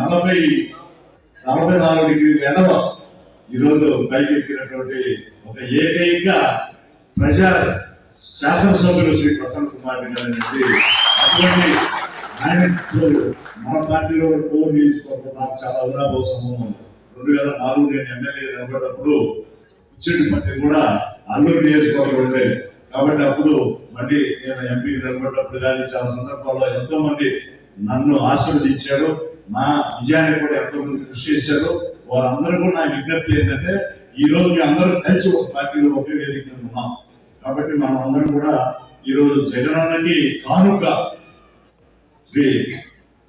నలభై నలభై నాలుగు డిగ్రీల ఎండలో ఈరోజు పైకి ఎక్కినటువంటి ఒక ఏకైక ప్రజా శాసనసభ్యులు శ్రీ ప్రసన్న కుమార్ రెడ్డి గారు అనేది అటువంటి ఆయన మన పార్టీలో కోర్ నియోజకవర్గం నాకు చాలా అవరాభోసము రెండు వేల నాలుగు నేను ఎమ్మెల్యే నిలబడినప్పుడు ఇచ్చేటి కూడా అల్లూరు నియోజకవర్గం ఉండేది కాబట్టి అప్పుడు మళ్ళీ నేను ఎంపీ నిలబడినప్పుడు కానీ చాలా సందర్భాల్లో ఎంతో మంది నన్ను ఆశీర్వదించాడు నా విజయాన్ని కూడా ఎంతోమంది కృషి చేశారు. వారందరూ కూడా నా విజ్ఞప్తి ఏంటంటే ఈ రోజు మీ అందరూ కలిసి ఒక పార్టీలో ఒకే వేదిక ఉన్నాం. కాబట్టి మనం అందరం కూడా ఈ రోజు జగనన్నకి కానుక శ్రీ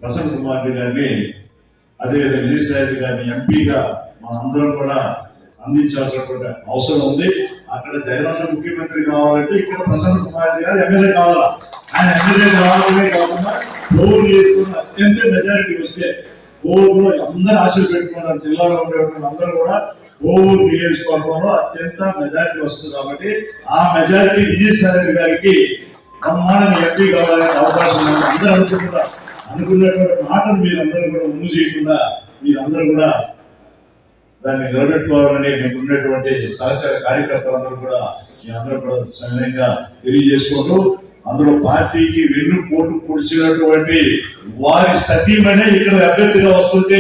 వసంత్ కుమార్ గారిని అదేవిధంగా విజయసాయి గారిని ఎంపీగా మనందరం కూడా అందించాల్సినటువంటి అవసరం ఉంది. అక్కడ జగనన్న ముఖ్యమంత్రి కావాలంటే ఇక్కడ ప్రసన్న కుమార్ గారు ఎమ్మెల్యే కావాలా? ఆయన ఎమ్మెల్యే కావాలనే కాకుండా కోవిడ్ చేసుకున్న అత్యంత మెజారిటీ వస్తే కోవిడ్లో అందరూ ఆశలు పెట్టుకున్నారు. జిల్లాలో ఉండేటువంటి అందరూ కూడా కోవిడ్ నియోజకవర్గంలో అత్యంత మెజారిటీ వస్తుంది కాబట్టి ఆ మెజారిటీ విజయసాయి గారికి బ్రహ్మాండంగా ఎంపీ కావాలనే అవకాశం అందరూ అనుకుంటున్నారు. అనుకున్నటువంటి మాటను మీరందరూ కూడా ముందు చేయకుండా మీరందరూ కూడా దాన్ని నిలబెట్టుకోవాలని మీకు ఉన్నటువంటి సహచర కార్యకర్తలందరూ కూడా మీ అందరూ కూడా సవినయంగా తెలియజేసుకుంటూ అందులో పార్టీకి వెన్ను పోటు పొడిచినటువంటి వారి సతీమనే ఇక్కడ అభ్యర్థిగా వస్తుంటే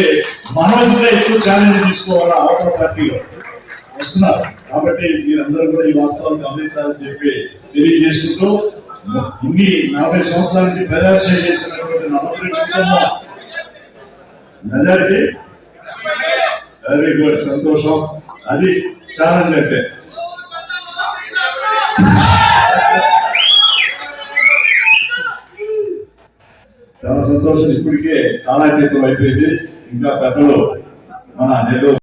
మనం కూడా ఎక్కువ ఛాలెంజ్ తీసుకోవాలి అవతల పార్టీలో వస్తున్నారు. కాబట్టి మీరందరూ కూడా ఈ వాస్తవాన్ని గమనించాలని చెప్పి తెలియజేసుకుంటూ ఇన్ని నలభై సంవత్సరాల నుంచి ప్రదర్శన చేసినటువంటి నలభై మెజారిటీ. వెరీ గుడ్ సంతోషం. అది ఛాలెంజ్ అంటే చాలా సంతోషం ఇప్పటికే కాలాతీతం అయిపోయింది ఇంకా పెద్దలు మన నెల్లూరు